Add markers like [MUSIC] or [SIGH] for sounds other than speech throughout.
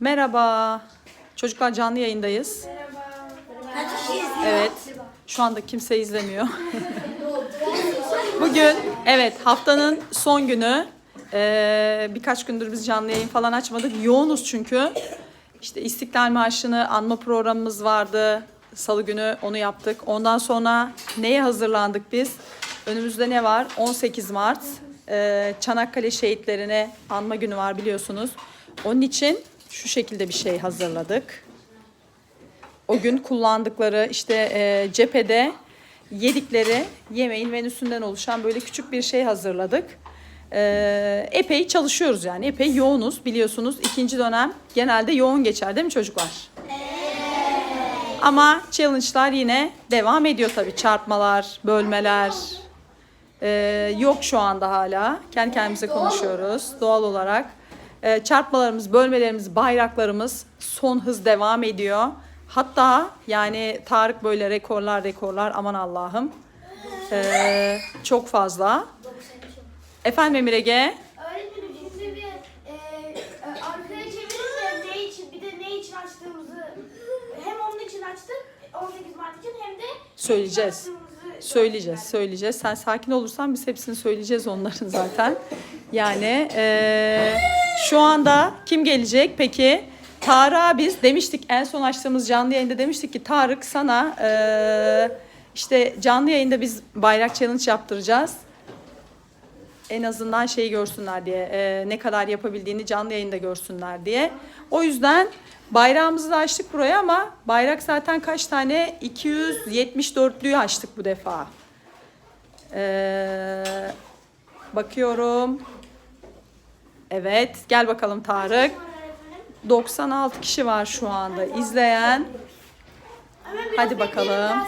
Merhaba. Çocuklar canlı yayındayız. Kaç? Evet. Şu anda kimse izlemiyor. [LAUGHS] Bugün evet haftanın son günü. Ee, birkaç gündür biz canlı yayın falan açmadık. Yoğunuz çünkü. İşte İstiklal Marşı'nı anma programımız vardı. Salı günü onu yaptık. Ondan sonra neye hazırlandık biz? Önümüzde ne var? 18 Mart. Ee, Çanakkale şehitlerine anma günü var biliyorsunuz. Onun için şu şekilde bir şey hazırladık o gün kullandıkları işte e, cephede yedikleri yemeğin menüsünden oluşan böyle küçük bir şey hazırladık. E, epey çalışıyoruz yani epey yoğunuz biliyorsunuz ikinci dönem genelde yoğun geçer değil mi çocuklar? Ama challenge'lar yine devam ediyor tabii çarpmalar, bölmeler. e, yok şu anda hala. Kendi kendimize konuşuyoruz doğal olarak. E, çarpmalarımız, bölmelerimiz, bayraklarımız son hız devam ediyor. Hatta yani Tarık böyle rekorlar rekorlar aman Allah'ım. E, çok fazla. Efendim Emir Ege? Öğretmenim şimdi bir e, arkaya çevirin de ne için bir de ne için açtığımızı hem onun için açtık 18 Mart için hem de Söyleyeceğiz. Söyleyeceğiz, söyleyeceğiz. Sen sakin olursan biz hepsini söyleyeceğiz onların zaten. Yani eee, şu anda kim gelecek peki? Tarık'a biz demiştik en son açtığımız canlı yayında demiştik ki Tarık sana eee, işte canlı yayında biz bayrak challenge yaptıracağız. En azından şeyi görsünler diye eee, ne kadar yapabildiğini canlı yayında görsünler diye. O yüzden bayrağımızı da açtık buraya ama bayrak zaten kaç tane? 274'lüyü açtık bu defa. Ee, bakıyorum. Evet, gel bakalım Tarık. 96 kişi var şu anda izleyen. Hadi bakalım.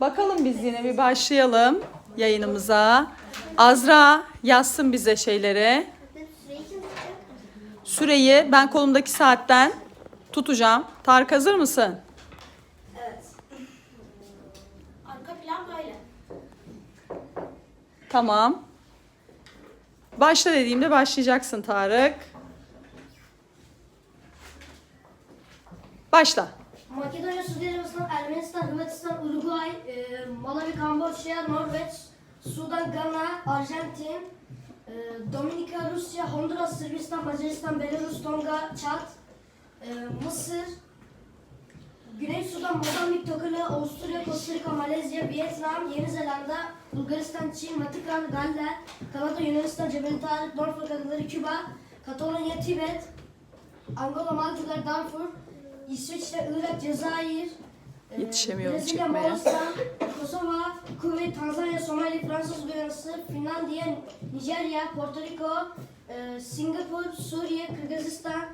Bakalım biz yine bir başlayalım yayınımıza. Azra yazsın bize şeyleri. Süreyi ben kolumdaki saatten tutacağım. Tarık hazır mısın? Evet. Arka plan böyle. Tamam. Başla dediğimde başlayacaksın Tarık. Başla. Makedonya, Suudi Arabistan, Ermenistan, Hırvatistan, Uruguay, e, Malawi, Kamboçya, Norveç, Sudan, Gana, Arjantin, e, Dominika, Rusya, Honduras, Sırbistan, Macaristan, Belarus, Tonga, Çat, e, Mısır, Güney Sudan, Mozambik, Tokalı, Avusturya, Costa Rica, Malezya, Vietnam, Yeni Zelanda, Bulgaristan, Çin, Vatikan, Galler, Kanada, Yunanistan, Cebel Tarık, Norfolk Adaları, Küba, Katalonya, Tibet, Angola, Maldivler, Darfur, İsviçre, Irak, Cezayir, e, Yetişemiyorum Brezilya, çekmeye. Moğolistan, Kosova, Kuveyt, Tanzanya, Somali, Fransız Guyanası, Finlandiya, Nijerya, Porto Rico, e, Singapur, Suriye, Kırgızistan,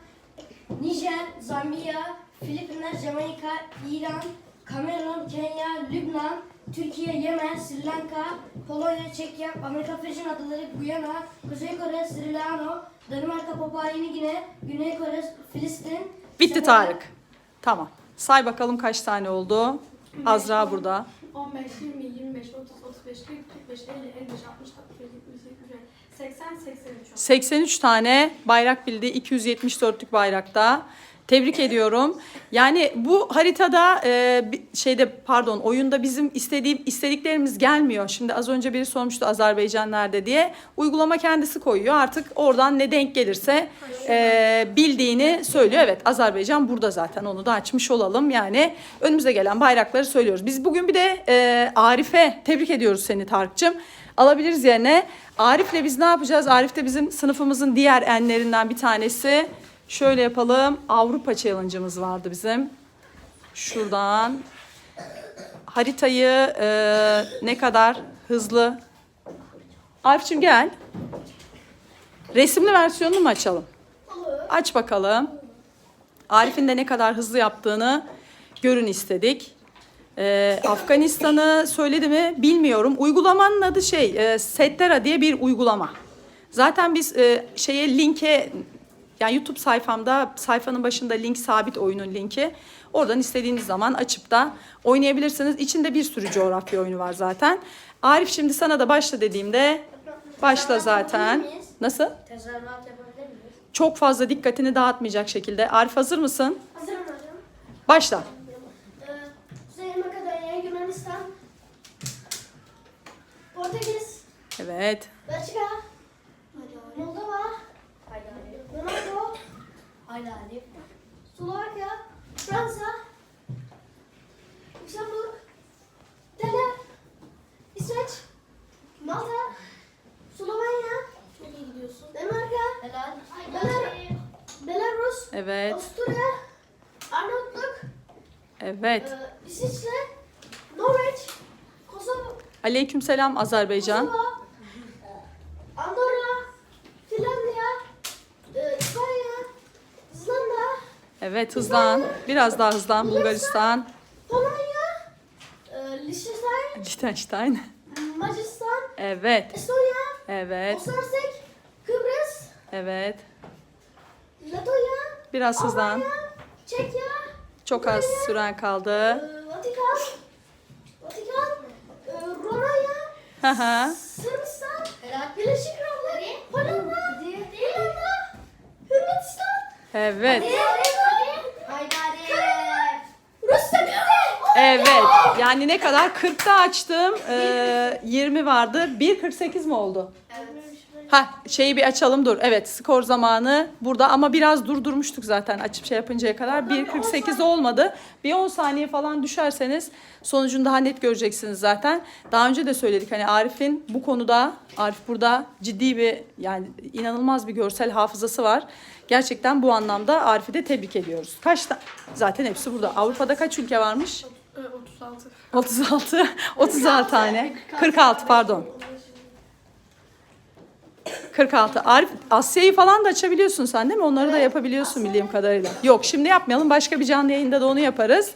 Nijer, Zambiya, Filipinler, Jamaika, İran, Kamerun, Kenya, Lübnan, Türkiye, Yemen, Sri Lanka, Polonya, Çekya, Amerika Virgin Adaları, Guyana, Kuzey Kore, Sri Lanka, Danimarka, Papua Yeni Gine, Güney Kore, Filistin. Bitti Senegal- Tarık. Tamam. Say bakalım kaç tane oldu. Azra burada. 15, 20, 25, 30, 35, 40, 45, 50, 55, 60, 61, 70, 80, 83 oldu. 83 tane bayrak bildi. 274'lük bayrakta. Tebrik ediyorum. Yani bu haritada e, şeyde pardon oyunda bizim istediğim istediklerimiz gelmiyor. Şimdi az önce biri sormuştu Azerbaycan nerede diye. Uygulama kendisi koyuyor. Artık oradan ne denk gelirse e, bildiğini söylüyor. Evet Azerbaycan burada zaten onu da açmış olalım. Yani önümüze gelen bayrakları söylüyoruz. Biz bugün bir de e, Arif'e tebrik ediyoruz seni Tarık'cığım. Alabiliriz yerine. Arif'le biz ne yapacağız? Arif de bizim sınıfımızın diğer enlerinden bir tanesi. Şöyle yapalım. Avrupa Challenge'ımız vardı bizim. Şuradan haritayı e, ne kadar hızlı Arif'cim gel. Resimli versiyonunu mu açalım? Aç bakalım. Arif'in de ne kadar hızlı yaptığını görün istedik. Ee, Afganistan'ı söyledi mi bilmiyorum. Uygulamanın adı şey, e, Settera diye bir uygulama. Zaten biz e, şeye linke yani YouTube sayfamda sayfanın başında link sabit oyunun linki. Oradan istediğiniz zaman açıp da oynayabilirsiniz. İçinde bir sürü coğrafya oyunu var zaten. Arif şimdi sana da başla dediğimde başla zaten. Nasıl? Tezahürat yapabilir miyiz? çok fazla dikkatini dağıtmayacak şekilde. Arif hazır mısın? Hazırım hocam. Başla. Ee, Kuzey Makedonya, Yunanistan, Portekiz, Evet. Belçika, Moldova, Monaco, Slovakya, Fransa, Lüksemburg, İtalya, İsveç, Malta, Slovenya, Danimarka, Belar Belarus, Evet. Avusturya, Arnavutluk, Evet. e, İsviçre, Norveç, Kosova, Aleykümselam Azerbaycan. Kosova, Andorra, Finlandiya, e, İspanya, İzlanda, Evet hızlan. Biraz daha hızlan. Bulgaristan. Polonya, e, Liechtenstein, Liechtenstein. Macaristan, Evet. Estonya, Evet. Osarsek, Kıbrıs, Evet. Letonya, Biraz hızlan. Almanya, Çekya, Çok az süren kaldı. e, Vatikan, Vatikan, e, Romanya, hı. Sırbistan, Birleşik Krallık, Hollanda, İrlanda, Hırvatistan, Evet. Rusya Evet. Yani ne kadar? 40'ta açtım. Ee, 20 vardı. 1.48 mi oldu? Ha şeyi bir açalım dur. Evet skor zamanı burada ama biraz durdurmuştuk zaten açıp şey yapıncaya kadar. 1.48 olmadı. Bir 10 saniye falan düşerseniz sonucunu daha net göreceksiniz zaten. Daha önce de söyledik hani Arif'in bu konuda Arif burada ciddi bir yani inanılmaz bir görsel hafızası var. Gerçekten bu anlamda Arif'i de tebrik ediyoruz. Kaç ta- zaten hepsi burada. Avrupa'da kaç ülke varmış? Ee, 36. 36 36 tane. 46 pardon. 46. Arif Asya'yı falan da açabiliyorsun sen değil mi? Onları da yapabiliyorsun bildiğim kadarıyla. Yok şimdi yapmayalım. Başka bir canlı yayında da onu yaparız.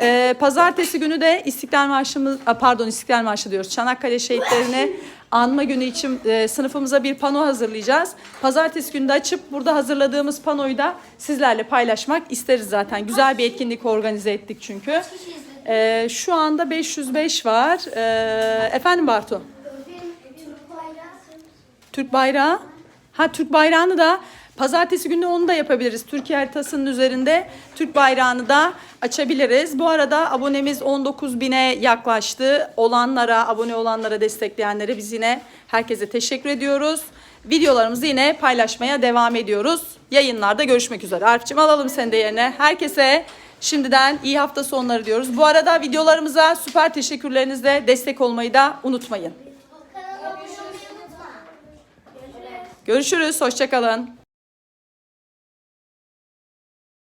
Ee, pazartesi günü de İstiklal Marşımız, a, pardon İstiklal Marşı diyoruz. Çanakkale şehitlerini [LAUGHS] anma günü için e, sınıfımıza bir pano hazırlayacağız. Pazartesi günü de açıp burada hazırladığımız panoyu da sizlerle paylaşmak isteriz zaten. Güzel bir etkinlik organize ettik çünkü. Ee, şu anda 505 var. Ee, efendim Bartu? Türk bayrağı. Ha Türk bayrağını da pazartesi günü onu da yapabiliriz. Türkiye haritasının üzerinde Türk bayrağını da açabiliriz. Bu arada abonemiz 19 bine yaklaştı. Olanlara, abone olanlara, destekleyenlere biz yine herkese teşekkür ediyoruz. Videolarımızı yine paylaşmaya devam ediyoruz. Yayınlarda görüşmek üzere. Arif'cim alalım seni de yerine. Herkese şimdiden iyi hafta sonları diyoruz. Bu arada videolarımıza süper teşekkürlerinizle destek olmayı da unutmayın. Görüşürüz. Hoşçakalın.